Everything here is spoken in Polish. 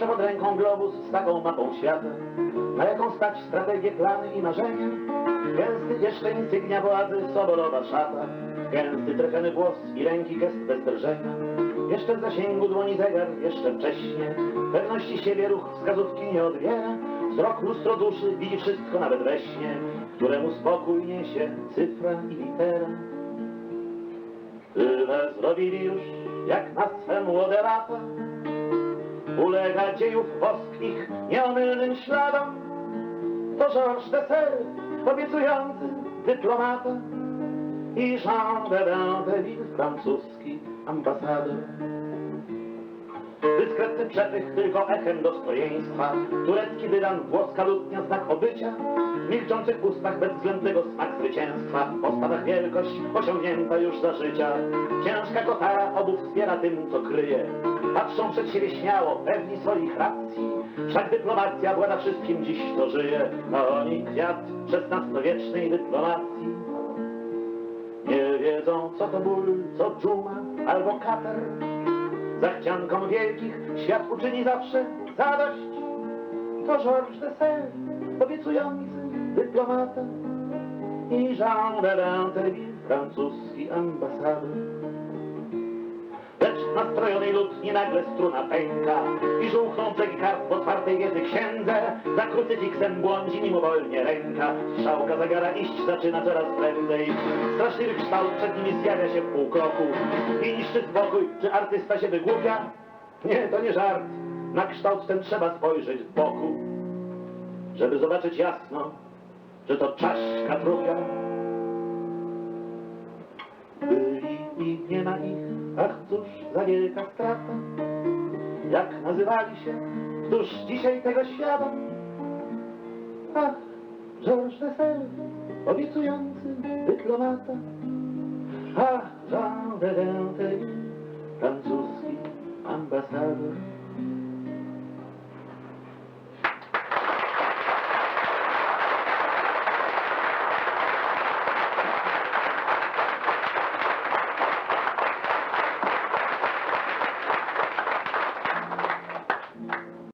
Otrzymał globus z taką mapą świata, na jaką stać strategie, plany i marzenia. Gęsty jeszcze insygnia władzy, sobolowa szata, gęsty trefny włos i ręki gest bez drżenia. Jeszcze w zasięgu dłoni zegar, jeszcze wcześnie, pewności siebie ruch wskazówki nie odbiera. Wzrok lustro duszy widzi wszystko nawet we śnie, któremu spokój niesie cyfra i litera. Tyle zrobili już, jak na swe młode lata. Ulega dziejów wosk ich nieomylnym śladom. To Georges de Serre, obiecujący dyplomata i Jean de Dinteville, francuski ambasador. Dyskretny przepych tylko echem dostojeństwa, turecki dywan, włoska lutnia, znak obycia, w milczących ustach bezwzględnego smak zwycięstwa, w postawach wielkość osiągnięta już za życia. Ciężka kotara obu wspiera tym, co kryje. Patrzą przed siebie śmiało, pewni swoich racji, wszak dyplomacja włada wszystkim dziś, to żyje, a oni kwiat XVI-wiecznej dyplomacji. Nie wiedzą, co to ból, co dżuma albo kater. Zachciankom wielkich świat uczyni zawsze zadość. To Georges de Serre, obiecujący dyplomata i Jean de Dinteville, francuski ambasador. Nastrojonej lutni nagle struna pęka i brzegi kart w otwartej wiedzy księdze. Za krucyfiksem błądzi mimowolnie ręka. Strzałka zegara iść zaczyna coraz prędzej. Straszliwy kształt przed nimi zjawia się w pół kroku i niszczy spokój. Czy artysta się wygłupia? Nie, to nie żart. Na kształt ten trzeba spojrzeć w boku, żeby zobaczyć jasno, że to czaszka trupia. Za wielka strata. Jak nazywali się, któż dzisiaj tego świadom? Ach, Georges de Serre, obiecujący dyplomata. Ach, Jean de Dinteville, francuski ambasador.